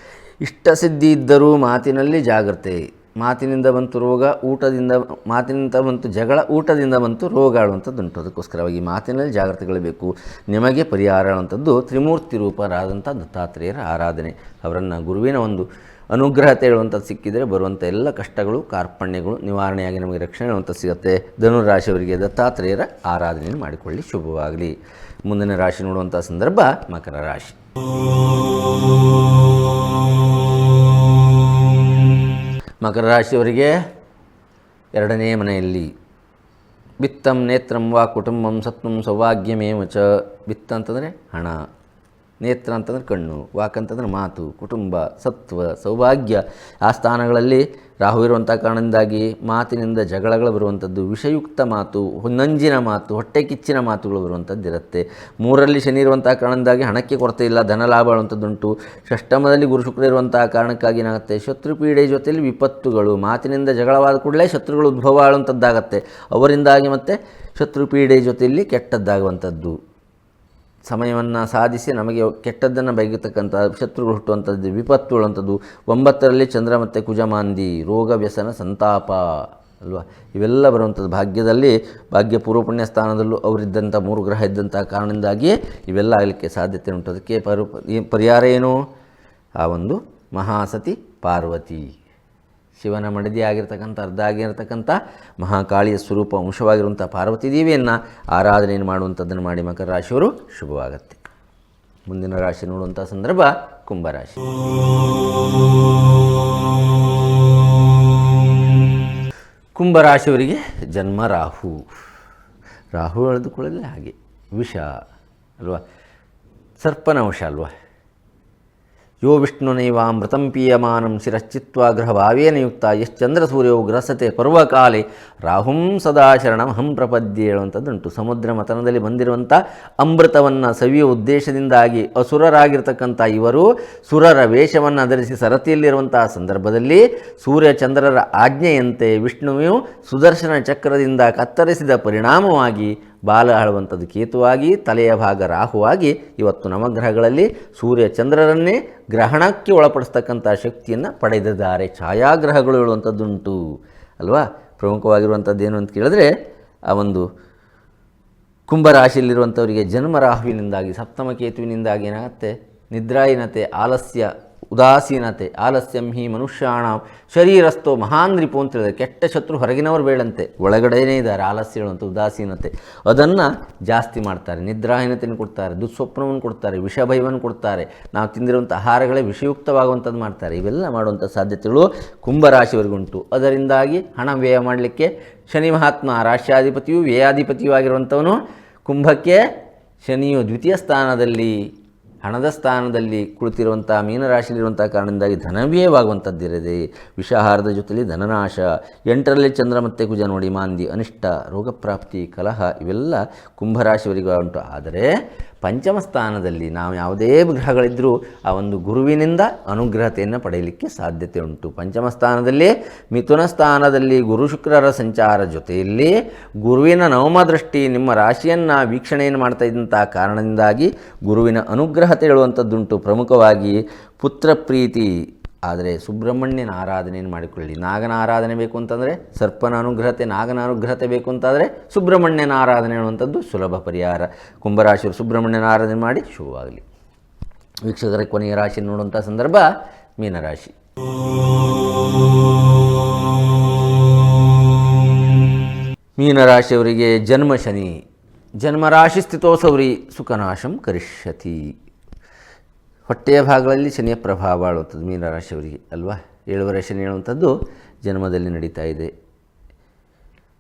ಇಷ್ಟಸಿದ್ಧಿ ಇದ್ದರೂ ಮಾತಿನಲ್ಲಿ ಜಾಗ್ರತೆ. ಮಾತಿನಿಂದ ಬಂತು ರೋಗ, ಊಟದಿಂದ, ಮಾತಿನಿಂದ ಬಂತು ಜಗಳ, ಊಟದಿಂದ ಬಂತು ರೋಗ ಆಳುವಂಥದ್ದು ಉಂಟು ಅದಕ್ಕೋಸ್ಕರವಾಗಿ ಮಾತಿನಲ್ಲಿ ಜಾಗ್ರತೆಗಳು ಬೇಕು ನಿಮಗೆ ಪರಿಹಾರ ಆಳುವಂಥದ್ದು ತ್ರಿಮೂರ್ತಿ ರೂಪರಾದಂಥ ದತ್ತಾತ್ರೇಯರ ಆರಾಧನೆ. ಅವರನ್ನು ಗುರುವಿನ ಒಂದು ಅನುಗ್ರಹ ಹೇಳುವಂಥದ್ದು ಸಿಕ್ಕಿದರೆ ಬರುವಂಥ ಎಲ್ಲ ಕಷ್ಟಗಳು, ಕಾರ್ಪಣ್ಯಗಳು ನಿವಾರಣೆಯಾಗಿ ನಮಗೆ ರಕ್ಷಣೆ ಹೇಳುವಂಥದ್ದು ಸಿಗುತ್ತೆ. ಧನುರಾಶಿಯವರಿಗೆ ದತ್ತಾತ್ರೇಯರ ಆರಾಧನೆಯನ್ನು ಮಾಡಿಕೊಳ್ಳಿ. ಶುಭವಾಗಲಿ. ಮುಂದಿನ ರಾಶಿ ನೋಡುವಂಥ ಸಂದರ್ಭ ಮಕರ ರಾಶಿ. ಮಕರ ರಾಶಿಯವರಿಗೆ ಎರಡನೇ ಮನೆಯಲ್ಲಿ ವಿತ್ತಂ ನೇತ್ರಂ ವಾ ಕುಟುಂಬಂ ಸತ್ವಂ ಸೌಭಾಗ್ಯಮೇವ ಚ. ವಿತ್ತ ಅಂತಂದರೆ ಹಣ. ನೇತ್ರ ಅಂತಂದರೆ ಕಣ್ಣು, ವಾಕ್ ಅಂತಂದರೆ ಮಾತು, ಕುಟುಂಬ ಸತ್ವ ಸೌಭಾಗ್ಯ. ಆ ಸ್ಥಾನಗಳಲ್ಲಿ ರಾಹು ಇರುವಂಥ ಕಾರಣದಿಂದಾಗಿ ಮಾತಿನಿಂದ ಜಗಳಗಳು ಬರುವಂಥದ್ದು, ವಿಷಯುಕ್ತ ಮಾತು, ಹೊನ್ನಂಜಿನ ಮಾತು ಹೊಟ್ಟೆ ಕಿಚ್ಚಿನ ಮಾತುಗಳು ಬರುವಂಥದ್ದು ಇರುತ್ತೆ. ಮೂರರಲ್ಲಿ ಶನಿ ಇರುವಂಥ ಕಾರಣದಿಂದಾಗಿ ಹಣಕ್ಕೆ ಕೊರತೆ ಇಲ್ಲ, ಧನ ಲಾಭ ಆಳುವಂಥದ್ದುಂಟು. ಷಷ್ಟಮದಲ್ಲಿ ಗುರು ಶುಕ್ರ ಇರುವಂಥ ಕಾರಣಕ್ಕಾಗಿ ಏನಾಗುತ್ತೆ? ಶತ್ರು ಪೀಡೆ ಜೊತೆಯಲ್ಲಿ ವಿಪತ್ತುಗಳು, ಮಾತಿನಿಂದ ಜಗಳವಾದ ಕೂಡಲೇ ಶತ್ರುಗಳು ಉದ್ಭವ ಆಳುವಂಥದ್ದಾಗತ್ತೆ. ಅವರಿಂದಾಗಿ ಮತ್ತೆ ಶತ್ರುಪೀಡೆ ಜೊತೆಯಲ್ಲಿ ಕೆಟ್ಟದ್ದಾಗುವಂಥದ್ದು. ಸಮಯವನ್ನು ಸಾಧಿಸಿ ನಮಗೆ ಕೆಟ್ಟದ್ದನ್ನು ಬೈಗಿರ್ತಕ್ಕಂಥ ಶತ್ರುಗಳು ಹುಟ್ಟುವಂಥದ್ದು, ವಿಪತ್ತು ಅಂಥದ್ದು ಒಂಬತ್ತರಲ್ಲಿ ಚಂದ್ರ ಮತ್ತು ಕುಜಮಾಂದಿ, ರೋಗ, ವ್ಯಸನ, ಸಂತಾಪ ಅಲ್ವಾ? ಇವೆಲ್ಲ ಬರುವಂಥದ್ದು ಭಾಗ್ಯದಲ್ಲಿ, ಭಾಗ್ಯ ಪೂರ್ವಪುಣ್ಯ ಸ್ಥಾನದಲ್ಲೂ ಅವರಿದ್ದಂಥ ಮೂರು ಗ್ರಹ ಇದ್ದಂಥ ಕಾರಣದಿಂದಾಗಿಯೇ ಇವೆಲ್ಲ ಆಗಲಿಕ್ಕೆ ಸಾಧ್ಯತೆ ಉಂಟು. ಅದಕ್ಕೆ ಪರು ಪರಿಹಾರ ಏನು? ಆ ಒಂದು ಮಹಾಸತಿ ಪಾರ್ವತಿ. ಶಿವನ ಮಡದಿ ಆಗಿರ್ತಕ್ಕಂಥ, ಅರ್ಧ ಆಗಿರತಕ್ಕಂಥ ಮಹಾಕಾಳಿಯ ಸ್ವರೂಪ ಅಂಶವಾಗಿರುವಂಥ ಪಾರ್ವತಿ ದೇವಿಯನ್ನು ಆರಾಧನೆಯನ್ನು ಮಾಡುವಂಥದ್ದನ್ನು ಮಾಡಿ ಮಕರ ರಾಶಿಯವರು ಶುಭವಾಗತ್ತೆ. ಮುಂದಿನ ರಾಶಿ ನೋಡುವಂಥ ಸಂದರ್ಭ ಕುಂಭರಾಶಿ ಕುಂಭರಾಶಿಯವರಿಗೆ ಜನ್ಮ ರಾಹು. ರಾಹು ಎಳೆದುಕೊಳ್ಳಲೇ ಹಾಗೆ, ವಿಷ ಅಲ್ವಾ? ಸರ್ಪನ ವಿಷ ಅಲ್ವಾ? ಯೋ ವಿಷ್ಣುನೈವಾಮೃತಂ ಪೀಯಮಾನಂ ಶಿರಶ್ಚಿತ್ವಾ ಗ್ರಹಭಾವೇನ ಯುಕ್ತ, ಯಶ್ಚಂದ್ರ ಸೂರ್ಯವು ಗ್ರಸತೆ ಪರ್ವಕಾಲೆ, ರಾಹುಂ ಸದಾ ಶರಣಮಹಂ ಪ್ರಪದ್ಯೆ ಹೇಳುವಂಥದ್ದುಂಟು ಸಮುದ್ರ ಮತನದಲ್ಲಿ ಬಂದಿರುವಂಥ ಅಮೃತವನ್ನು ಸವಿಯ ಉದ್ದೇಶದಿಂದಾಗಿ ಅಸುರರಾಗಿರ್ತಕ್ಕಂಥ ಇವರು ಸುರರ ವೇಷವನ್ನು ಧರಿಸಿ ಸರತಿಯಲ್ಲಿರುವಂತಹ ಸಂದರ್ಭದಲ್ಲಿ ಸೂರ್ಯಚಂದ್ರರ ಆಜ್ಞೆಯಂತೆ ವಿಷ್ಣುವು ಸುದರ್ಶನ ಚಕ್ರದಿಂದ ಕತ್ತರಿಸಿದ ಪರಿಣಾಮವಾಗಿ ಬಾಲ ಆಳುವಂಥದ್ದು ಕೇತುವಾಗಿ, ತಲೆಯ ಭಾಗ ರಾಹುವಾಗಿ ಇವತ್ತು ನವಗ್ರಹಗಳಲ್ಲಿ ಸೂರ್ಯ ಚಂದ್ರರನ್ನೇ ಗ್ರಹಣಕ್ಕೆ ಒಳಪಡಿಸ್ತಕ್ಕಂಥ ಶಕ್ತಿಯನ್ನು ಪಡೆದಿದ್ದಾರೆ. ಛಾಯಾಗ್ರಹಗಳು ಹೇಳುವಂಥದ್ದುಂಟು. ಅಲ್ವಾ? ಪ್ರಮುಖವಾಗಿರುವಂಥದ್ದು ಏನು ಅಂತ ಕೇಳಿದ್ರೆ, ಆ ಒಂದು ಕುಂಭರಾಶಿಯಲ್ಲಿರುವಂಥವರಿಗೆ ಜನ್ಮ ರಾಹುವಿನಿಂದಾಗಿ, ಸಪ್ತಮ ಕೇತುವಿನಿಂದಾಗಿ ಏನಾಗುತ್ತೆ? ನಿದ್ರಾಹೀನತೆ, ಆಲಸ್ಯ ಉದಾಸೀನತೆ, ಆಲಸ್ಯಂ ಹಿ ಮನುಷ್ಯಾಣ, ಶರೀರಸ್ಥೋ ಮಹಾನ್ ರಿಪು ಅಂತ ಹೇಳಿದ್ರೆ ಕೆಟ್ಟ ಶತ್ರು ಹೊರಗಿನವರು ಬೇಡಂತೆ. ಒಳಗಡೆಯೇ ಇದ್ದಾರೆ ಆಲಸ್ಯಗಳು ಅಂತ ಉದಾಸೀನತೆ. ಅದನ್ನು ಜಾಸ್ತಿ ಮಾಡ್ತಾರೆ, ನಿದ್ರಾಹೀನತೆಯನ್ನು ಕೊಡ್ತಾರೆ, ದುಸ್ವಪ್ನವನ್ನು ಕೊಡ್ತಾರೆ ವಿಷಭಯವನ್ನು ಕೊಡ್ತಾರೆ. ನಾವು ತಿಂದಿರುವಂಥ ಆಹಾರಗಳೇ ವಿಷಯುಕ್ತವಾಗುವಂಥದ್ದು ಮಾಡ್ತಾರೆ. ಇವೆಲ್ಲ ಮಾಡುವಂಥ ಸಾಧ್ಯತೆಗಳು ಕುಂಭರಾಶಿವರಿಗುಂಟು. ಅದರಿಂದಾಗಿ ಹಣ ವ್ಯಯ ಮಾಡಲಿಕ್ಕೆ ಶನಿ ಮಹಾತ್ಮ ರಾಷ್ಟ್ರಾಧಿಪತಿಯು ವ್ಯಯಾಧಿಪತಿಯೂ ಆಗಿರುವಂಥವನು ಕುಂಭಕ್ಕೆ ಶನಿಯು ದ್ವಿತೀಯ ಸ್ಥಾನದಲ್ಲಿ ಹಣದ ಸ್ಥಾನದಲ್ಲಿ ಕುಳಿತಿರುವಂಥ ಮೀನರಾಶಿಯಲ್ಲಿರುವಂಥ ಕಾರಣದಿಂದಾಗಿ ಧನವ್ಯಯವಾಗುವಂಥದ್ದಿರದೆ ವಿಷಾಹಾರದ ಜೊತೆಯಲ್ಲಿ ಧನನಾಶ. ಎಂಟರಲ್ಲಿ ಚಂದ್ರ ಮತ್ತೆ ಕುಜ ನೋಡಿ ಮಾಂದಿ, ಅನಿಷ್ಟ, ರೋಗಪ್ರಾಪ್ತಿ, ಕಲಹ ಇವೆಲ್ಲ ಕುಂಭರಾಶಿಯವರಿಗೂ ಉಂಟು. ಆದರೆ ಪಂಚಮ ಸ್ಥಾನದಲ್ಲಿ ನಾವು ಯಾವುದೇ ಗ್ರಹಗಳಿದ್ದರೂ ಆ ಒಂದು ಗುರುವಿನಿಂದ ಅನುಗ್ರಹತೆಯನ್ನು ಪಡೆಯಲಿಕ್ಕೆ ಸಾಧ್ಯತೆ ಉಂಟು. ಪಂಚಮ ಸ್ಥಾನದಲ್ಲಿ ಮಿಥುನ ಸ್ಥಾನದಲ್ಲಿ ಗುರು ಶುಕ್ರರ ಸಂಚಾರ ಜೊತೆಯಲ್ಲಿ ಗುರುವಿನ ನವಮ ದೃಷ್ಟಿ ನಿಮ್ಮ ರಾಶಿಯನ್ನು ವೀಕ್ಷಣೆಯನ್ನು ಮಾಡ್ತಾ ಇದ್ದಂಥ ಕಾರಣದಿಂದಾಗಿ ಗುರುವಿನ ಅನುಗ್ರಹತೆ ಹೇಳುವಂಥದ್ದುಂಟು ಪ್ರಮುಖವಾಗಿ ಪುತ್ರ ಪ್ರೀತಿ ಆದರೆ ಸುಬ್ರಹ್ಮಣ್ಯನ ಆರಾಧನೆಯನ್ನು ಮಾಡಿಕೊಳ್ಳಿ ನಾಗನ ಆರಾಧನೆ ಬೇಕು ಅಂತಂದರೆ ಸರ್ಪನ ಅನುಗ್ರಹತೆ, ನಾಗನ ಅನುಗ್ರಹತೆ ಬೇಕು ಅಂತಾದರೆ ಸುಬ್ರಹ್ಮಣ್ಯನ ಆರಾಧನೆ ಅನ್ನುವಂಥದ್ದು ಸುಲಭ ಪರಿಹಾರ. ಕುಂಭರಾಶಿಯವರು ಸುಬ್ರಹ್ಮಣ್ಯನ ಆರಾಧನೆ ಮಾಡಿ ಶುಭವಾಗಲಿ. ವೀಕ್ಷಕರ, ಕೊನೆಯ ರಾಶಿ ನೋಡುವಂಥ ಸಂದರ್ಭ ಮೀನರಾಶಿ. ಮೀನರಾಶಿಯವರಿಗೆ ಜನ್ಮ ಶನಿ. ಜನ್ಮರಾಶಿ ಸ್ಥಿತೋಸೌರಿ ಸುಖನಾಶಂ ಕರಿಷ್ಯತಿ. ಹೊಟ್ಟೆಯ ಭಾಗಗಳಲ್ಲಿ ಶನಿಯ ಪ್ರಭಾವ ಆಳುವಂಥದ್ದು ಮೀನರಾಶಿಯವರಿಗೆ ಅಲ್ವಾ? ಏಳುವರೆ ಶನಿ ಹೇಳುವಂಥದ್ದು ಜನ್ಮದಲ್ಲಿ ನಡೀತಾ ಇದೆ.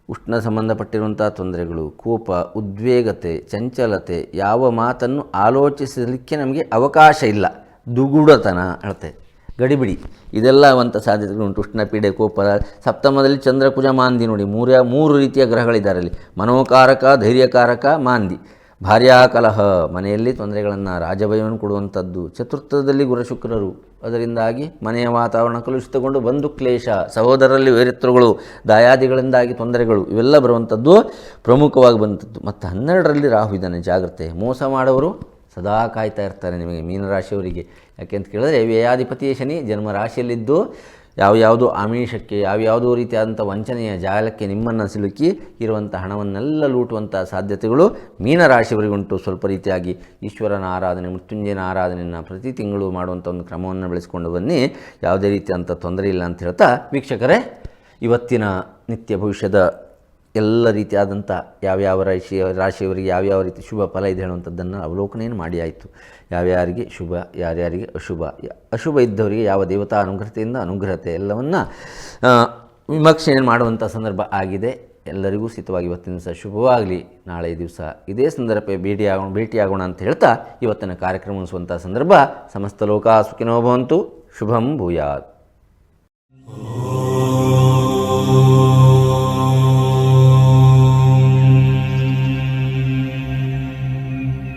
ಉಷ್ಣ ಸಂಬಂಧಪಟ್ಟಿರುವಂಥ ತೊಂದರೆಗಳು, ಕೋಪ, ಉದ್ವೇಗತೆ, ಚಂಚಲತೆ, ಯಾವ ಮಾತನ್ನು ಆಲೋಚಿಸಲಿಕ್ಕೆ ನಮಗೆ ಅವಕಾಶ ಇಲ್ಲ. ದುಗುಡತನ ಹೇಳ್ತೆ ಗಡಿಬಿಡಿ. ಇದೆಲ್ಲ ಅವಂಥ ಸಾಧ್ಯತೆಗಳು ಉಂಟು. ಉಷ್ಣಪೀಡೆ ಕೋಪ, ಸಪ್ತಮದಲ್ಲಿ ಚಂದ್ರಕುಜ ಮಾಂದಿ ನೋಡಿ. ಮೂರ, ಮೂರು ರೀತಿಯ ಗ್ರಹಗಳಿದ್ದಾರೆ ಅಲ್ಲಿ. ಮನೋಕಾರಕ, ಧೈರ್ಯಕಾರಕ, ಮಾಂದಿ. ಭಾರ್ಯಾಕಲಹ, ಮನೆಯಲ್ಲಿ ತೊಂದರೆಗಳನ್ನು ರಾಜಭಯವನ್ನು ಕೊಡುವಂಥದ್ದು. ಚತುರ್ಥದಲ್ಲಿ ಗುರುಶುಕ್ರರು ಅದರಿಂದಾಗಿ ಮನೆಯ ವಾತಾವರಣ ಕಲುಷಿತಗೊಂಡು ಬಂದು ಕ್ಲೇಶ, ಸಹೋದರರಲ್ಲಿ ವೈರತ್ವಗಳು ದಾಯಾದಿಗಳಿಂದಾಗಿ ತೊಂದರೆಗಳು, ಇವೆಲ್ಲ ಬರುವಂಥದ್ದು ಪ್ರಮುಖವಾಗಿ ಬಂದದ್ದು. ಮತ್ತು ಹನ್ನೆರಡರಲ್ಲಿ ರಾಹು ಇದ್ದಾನೆ, ಜಾಗ್ರತೆ. ಮೋಸ ಮಾಡೋರು ಸದಾ ಕಾಯ್ತಾ ಇರ್ತಾರೆ ನಿಮಗೆ ಮೀನರಾಶಿಯವರಿಗೆ. ಯಾಕೆ ಅಂತ ಕೇಳಿದ್ರೆ ವ್ಯಯಾಧಿಪತಿಯ ಶನಿ ಜನ್ಮ ರಾಶಿಯಲ್ಲಿದ್ದು ಯಾವ್ಯಾವುದೋ ಆಮಿಷಕ್ಕೆ ಯಾವ್ಯಾವುದೋ ರೀತಿಯಾದಂಥ ವಂಚನೆಯ ಜಾಲಕ್ಕೆ ನಿಮ್ಮನ್ನು ಸಿಲುಕಿ ಇರುವಂಥ ಹಣವನ್ನೆಲ್ಲ ಲೂಟುವಂಥ ಸಾಧ್ಯತೆಗಳು ಮೀನರಾಶಿಯವರಿಗುಂಟು. ಸ್ವಲ್ಪ ರೀತಿಯಾಗಿ ಈಶ್ವರನ ಆರಾಧನೆ, ಮೃತ್ಯುಂಜಯನ ಆರಾಧನೆಯನ್ನು ಪ್ರತಿ ತಿಂಗಳು ಮಾಡುವಂಥ ಒಂದು ಕ್ರಮವನ್ನು ಬೆಳೆಸ್ಕೊಂಡು ಬನ್ನಿ. ಯಾವುದೇ ರೀತಿಯಂಥ ತೊಂದರೆ ಇಲ್ಲ ಅಂತ ಹೇಳ್ತಾ, ವೀಕ್ಷಕರೇ, ಇವತ್ತಿನ ನಿತ್ಯ ಭವಿಷ್ಯದ ಎಲ್ಲ ರೀತಿಯಾದಂಥ ಯಾವ್ಯಾವ ರಾಶಿ, ರಾಶಿಯವರಿಗೆ ಯಾವ್ಯಾವ ರೀತಿ ಶುಭ ಫಲ ಇದೆ ಹೇಳುವಂಥದ್ದನ್ನು ಅವಲೋಕನೇನು ಮಾಡಿ ಆಯಿತು. ಯಾವ್ಯಾರಿಗೆ ಶುಭ, ಯಾರ್ಯಾರಿಗೆ ಅಶುಭ ಅಶುಭ ಇದ್ದವರಿಗೆ ಯಾವ ದೇವತಾ ಅನುಗ್ರಹತೆಯಿಂದ ಅನುಗ್ರಹತೆ ಎಲ್ಲವನ್ನು ವಿಮರ್ಶೆ ಮಾಡುವಂಥ ಸಂದರ್ಭ ಆಗಿದೆ. ಎಲ್ಲರಿಗೂ ಸ್ಥಿತವಾಗಿ ಇವತ್ತಿನ ದಿವಸ ಶುಭವಾಗಲಿ. ನಾಳೆ ದಿವಸ ಇದೇ ಸಂದರ್ಭ ಭೇಟಿಯಾಗೋಣ ಭೇಟಿಯಾಗೋಣ ಅಂತ ಹೇಳ್ತಾ ಇವತ್ತಿನ ಕಾರ್ಯಕ್ರಮ ಮುಗಿಸುವಂಥ ಸಂದರ್ಭ ಸಮಸ್ತ ಲೋಕ ಸುಖಿನೋ ಭವಂತು. ಶುಭಂ ಭೂಯಾತ್.